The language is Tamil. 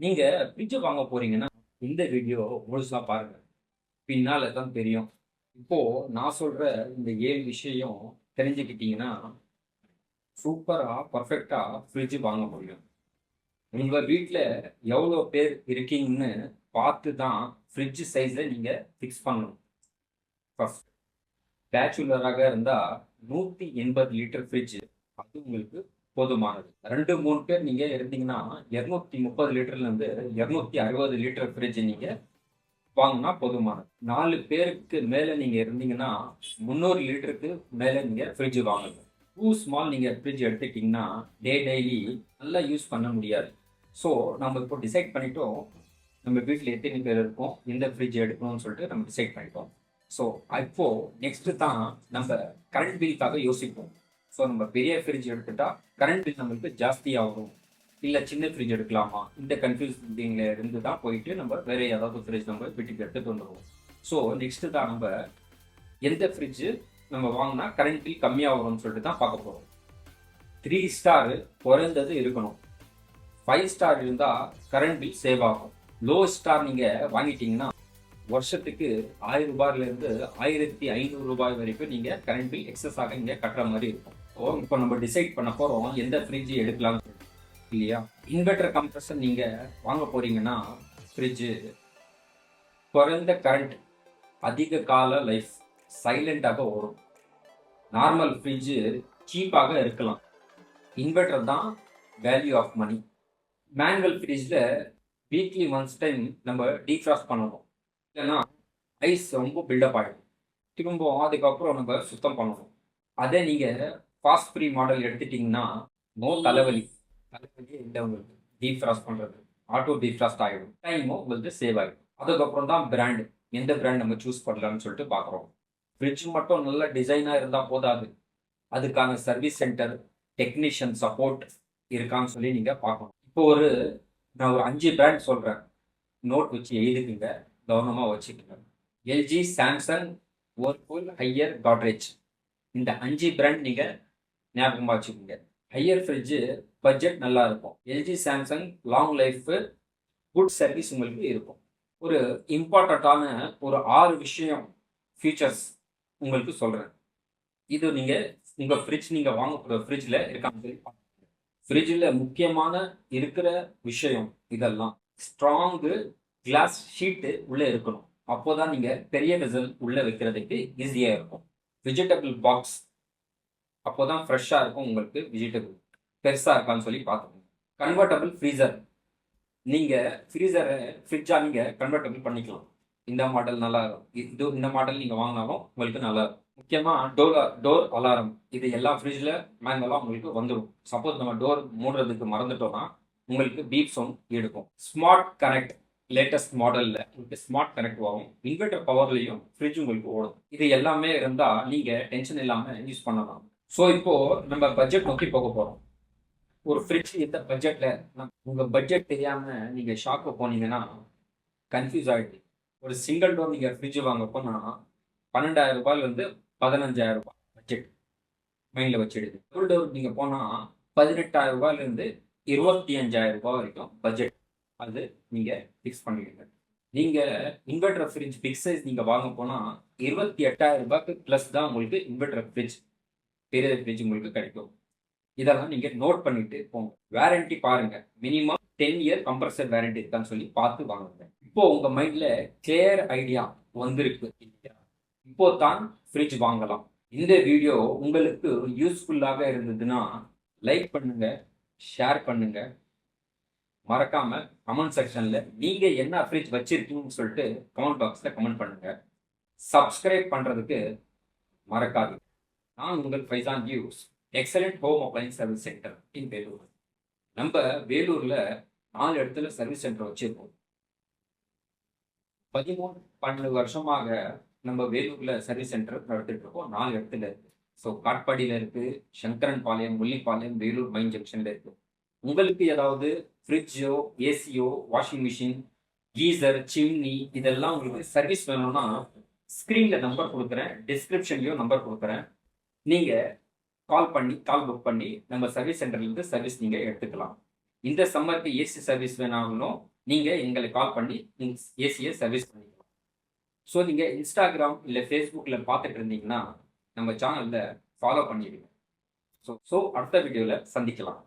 நீங்க ஃப்ரிட்ஜ் வாங்க போறீங்கன்னா இந்த வீடியோ முழுசா பாருங்க. பின்னால தான் தெரியும். இப்போ நான் சொல்ற இந்த ஏழு விஷயம் தெரிஞ்சுக்கிட்டீங்கன்னா சூப்பரா பர்ஃபெக்டா ஃப்ரிட்ஜ் வாங்க முடியும். உங்க வீட்டில் எவ்வளோ பேர் இருக்கீங்கன்னு பார்த்து தான் ஃப்ரிட்ஜ் சைஸில் நீங்கள் ஃபிக்ஸ் பண்ணணும். ஃபஸ்ட் பேச்சுலராக இருந்தால் நூற்றி எண்பது லிட்டர் ஃப்ரிட்ஜ் அது உங்களுக்கு போதுமானது. ரெண்டு மூணு பேர் நீங்க இருந்தீங்கன்னா இருநூத்தி முப்பது லிட்டர்ல இருந்து இருநூத்தி அறுபது லிட்டர் ஃப்ரிட்ஜ் நீங்க வாங்கினா போதுமானது. நாலு பேருக்கு மேல நீங்க இருந்தீங்கன்னா முந்நூறு லிட்டருக்கு மேல நீங்க ஃப்ரிட்ஜ் வாங்குங்க டூ ஸ்மால் நீங்க ஃப்ரிட்ஜ் எடுத்துக்கிட்டீங்கன்னா டே டெய்லி நல்லா யூஸ் பண்ண முடியாது. ஸோ நம்ம இப்போ டிசைட் பண்ணிட்டோம். நம்ம வீட்டில் எத்தனை பேர் இருக்கோம்? எந்த ஃப்ரிட்ஜ் எடுக்கணும்னு சொல்லிட்டு நம்ம டிசைட் பண்ணிட்டோம். ஸோ இப்போ நெக்ஸ்ட் தான் நம்ம கரண்ட் பில்லுக்காக யோசிப்போம். ஸோ நம்ம பெரிய ஃப்ரிட்ஜ் எடுத்துட்டா கரண்ட் பில் நம்மளுக்கு ஜாஸ்தியாக வரும் இல்லை சின்ன ஃப்ரிட்ஜ் எடுக்கலாமா? இந்த கன்ஃபியூசிங்ல இருந்து தான் போயிட்டு நம்ம வேற ஏதாவது ஃப்ரிட்ஜ் நம்ம வீட்டுக்கு எடுத்துட்டு வந்துடுவோம் ஸோ நெக்ஸ்ட் தான் நம்ம எந்த ஃப்ரிட்ஜ் நம்ம வாங்கினா கரண்ட் பில் கம்மியாக வரும்னு சொல்லிட்டு தான் பார்க்க போகிறோம் த்ரீ ஸ்டார் குறைந்தது இருக்கணும். ஃபைவ் ஸ்டார் இருந்தால் கரண்ட் பில் சேவ் ஆகும். லோ ஸ்டார் நீங்கள் வாங்கிட்டீங்கன்னா வருஷத்துக்கு ஆயிரம் ரூபாயில இருந்து ஆயிரத்தி ஐநூறு ரூபாய் வரைக்கும் நீங்க கரண்ட் பில் எக்ஸஸ் ஆக இங்கே கட்டுற மாதிரி இருக்கும். இப்போ நம்ம டிசைட் பண்ண போகிறோம் எந்த ஃப்ரிட்ஜ் எடுக்கலாம் இல்லையா? இன்வெர்டர் கம்ப்ரஸர் நீங்கள் வாங்க போகிறீங்கன்னா ஃப்ரிட்ஜு குறைந்த கரண்ட் அதிக கால லைஃப் சைலண்ட்டாக வரும் நார்மல் ஃப்ரிட்ஜு சீப்பாக இருக்கலாம். இன்வெர்டர் தான் வேல்யூ ஆஃப் மணி மேனுவல் ஃப்ரிட்ஜில் வீக்லி ஒன்ஸ் டைம் நம்ம டீஃப்ராஸ்ட் பண்ணணும். இல்லைன்னா ஐஸ் ரொம்ப பில்டப் ஆகிடும் திரும்ப அதுக்கப்புறம் நம்ம சுத்தம் பண்ணணும். அதே நீங்கள் ஃபாஸ்ட் ஃப்ரீ மாடல் எடுத்துட்டிங்கன்னா நோ தலைவலி. தலைவலியே இல்லை உங்களுக்கு. டீஃப்ராஸ்ட் பண்ணுறது ஆட்டோ டீஃப்ராஸ்ட் ஆகிடும். டைமும் உங்களுக்கு சேவ் ஆகிடும். அதுக்கப்புறம் தான் பிராண்டு எந்த பிராண்ட் நம்ம சூஸ் பண்ணலாம்னு சொல்லிட்டு பார்க்குறோம். ஃப்ரிட்ஜ் மட்டும் நல்ல டிசைனாக இருந்தால் போதாது. அதுக்கான சர்வீஸ் சென்டர் டெக்னீஷியன் சப்போர்ட் இருக்கான்னு சொல்லி நீங்கள் பார்க்கணும். இப்போ ஒரு நான் ஒரு அஞ்சு பிராண்ட் சொல்கிறேன் நோட் வச்சு எழுதுக்குங்க. கவனமாக வச்சுக்கோங்க. LG Samsung Whirlpool Haier Godrej இந்த அஞ்சு பிராண்ட் நீங்கள் ஞாபகமாக வச்சுக்கோங்க. ஹையர் ஃப்ரிட்ஜு பட்ஜெட் நல்லா இருக்கும். LG Samsung long life good service உங்களுக்கு இருக்கும். ஒரு இம்பார்ட்டண்ட்டான ஒரு ஆறு விஷயம் ஃபீச்சர்ஸ் உங்களுக்கு சொல்கிறேன் இது நீங்கள் உங்கள் ஃப்ரிட்ஜ் நீங்கள் வாங்கக்கூடிய ஃப்ரிட்ஜில் இருக்காங்க சொல்லி ஃப்ரிட்ஜில் முக்கியமான இருக்கிற விஷயம் இதெல்லாம். ஸ்ட்ராங்கு கிளாஸ் ஷீட்டு உள்ளே இருக்கணும். அப்போதான் நீங்கள் பெரிய வெசல் உள்ளே வைக்கிறதுக்கு ஈஸியாக இருக்கும். வெஜிடபிள் பாக்ஸ் அப்போதான் ஃப்ரெஷ்ஷாக இருக்கும் உங்களுக்கு வெஜிடபிள் பெருசாக இருக்கான்னு சொல்லி பார்த்துக்கோங்க. கன்வெர்ட்டபிள் ஃப்ரீசர் நீங்கள் ஃப்ரீசரை ஃப்ரிட்ஜாக நீங்கள் கன்வெர்ட்டபிள் பண்ணிக்கலாம். இந்த மாடல் நல்லா இருக்கும். இது இந்த மாடல் நீங்கள் வாங்கினாலும் உங்களுக்கு நல்லா இருக்கும். முக்கியமாக டோர் டோர் அலாரம் இது எல்லா ஃப்ரிட்ஜில் மேனுவலாக உங்களுக்கு வந்துடும் சப்போஸ் நம்ம டோர் மூடுறதுக்கு மறந்துட்டோம்னா உங்களுக்கு பீப் சவுண்ட் எடுக்கும். ஸ்மார்ட் கனெக்ட் லேட்டஸ்ட் மாடலில் உங்களுக்கு ஸ்மார்ட் கனெக்ட் வரும் இன்வெர்டர் பவர்லையும் ஃப்ரிட்ஜ் உங்களுக்கு ஓடும். இது எல்லாமே இருந்தால் நீங்கள் டென்ஷன் இல்லாமல் யூஸ் பண்ணலாம். ஸோ இப்போ நம்ம பட்ஜெட் நோக்கி போக போகிறோம் ஒரு ஃப்ரிட்ஜ் இந்த பட்ஜெட்டில் உங்கள் பட்ஜெட் தெரியாமல் நீங்கள் ஷாக்கு போனீங்கன்னா கன்ஃபியூஸ் ஆகிடுது ஒரு சிங்கிள் டோர் நீங்கள் ஃப்ரிட்ஜ் வாங்க போனால் பன்னெண்டாயிரம் ரூபாயிலேருந்து பதினஞ்சாயிரம் ரூபாய் பட்ஜெட் மைண்டில் வச்சிடுது. டபுள் டோர் நீங்கள் போனால் பதினெட்டாயிரம் ரூபாயிலேருந்து இருபத்தி அஞ்சாயிரம் ரூபாய் வரைக்கும் பட்ஜெட் அது நீங்கள் ஃபிக்ஸ் பண்ணிடுங்க. நீங்கள் இன்வெர்டர் ஃப்ரிட்ஜ் பிக் சைஸ் நீங்கள் வாங்க போனால் இருபத்தி எட்டாயிரம் ரூபாய்க்கு ப்ளஸ் தான் உங்களுக்கு இன்வெர்டர் ஃப்ரிட்ஜ் பெரிய ஃப்ரிட்ஜ் உங்களுக்கு கிடைக்கும். இதெல்லாம் நீங்கள் நோட் பண்ணிட்டு போங்க. வேரண்டி பாருங்க. Minimum ten year compressor warranty இருக்கான்னு சொல்லி பார்த்து வாங்குங்க. இப்போ உங்க மைண்ட்ல கிளியர் ஐடியா வந்திருக்கு. இப்போ தான் ஃப்ரிட்ஜ் வாங்கலாம். இந்த வீடியோ உங்களுக்கு யூஸ்ஃபுல்லாக இருந்ததுன்னா லைக் பண்ணுங்க ஷேர் பண்ணுங்க. மறக்காம கமெண்ட் செக்ஷன்ல நீங்க என்ன ஃப்ரிட்ஜ் வச்சிருக்கீங்கன்னு சொல்லிட்டு கமெண்ட் பாக்ஸ்ல கமெண்ட் பண்ணுங்க. சப்ஸ்கிரைப் பண்றதுக்கு மறக்காது நான் உங்கள் Faizan views excellent home appliances service center in Vellore. நம்ம வேலூரில் நாலு இடத்துல சர்வீஸ் சென்டர் வச்சுருக்கோம். பதிமூணு பன்னெண்டு வருஷமாக நம்ம வேலூரில் சர்வீஸ் சென்டர் நடத்திட்டு இருக்கோம். நாலு இடத்துல இருக்கு. ஸோ காட்பாடியில் இருக்கு சங்கரன் பாளையம் முள்ளிப்பாளையம் வேலூர் மைன் ஜங்ஷன்ல இருக்கு. உங்களுக்கு ஏதாவது ஃப்ரிட்ஜோ ஏசியோ வாஷிங் மிஷின் கீசர் சிம்னி இதெல்லாம் உங்களுக்கு சர்வீஸ் வேணும்னா ஸ்க்ரீனில் நம்பர் கொடுக்குறேன் டிஸ்கிரிப்ஷன்லயும் நம்பர் கொடுக்குறேன். நீங்கள் கால் பண்ணி கால் புக் பண்ணி நம்ம சர்வீஸ் சென்டர்லேருந்து சர்வீஸ் நீங்கள் எடுத்துக்கலாம். இந்த சம்மருக்கு ஏசி சர்வீஸ் வேணாலும் நீங்கள் எங்களை கால் பண்ணி ஏசியை சர்வீஸ் பண்ணிக்கலாம். ஸோ நீங்கள் இன்ஸ்டாகிராம் இல்லை ஃபேஸ்புக்கில் பார்த்துட்டு இருந்தீங்கன்னா நம்ம சேனலில் ஃபாலோ பண்ணிடுங்க. ஸோ ஸோ அடுத்த வீடியோவில் சந்திக்கலாம்.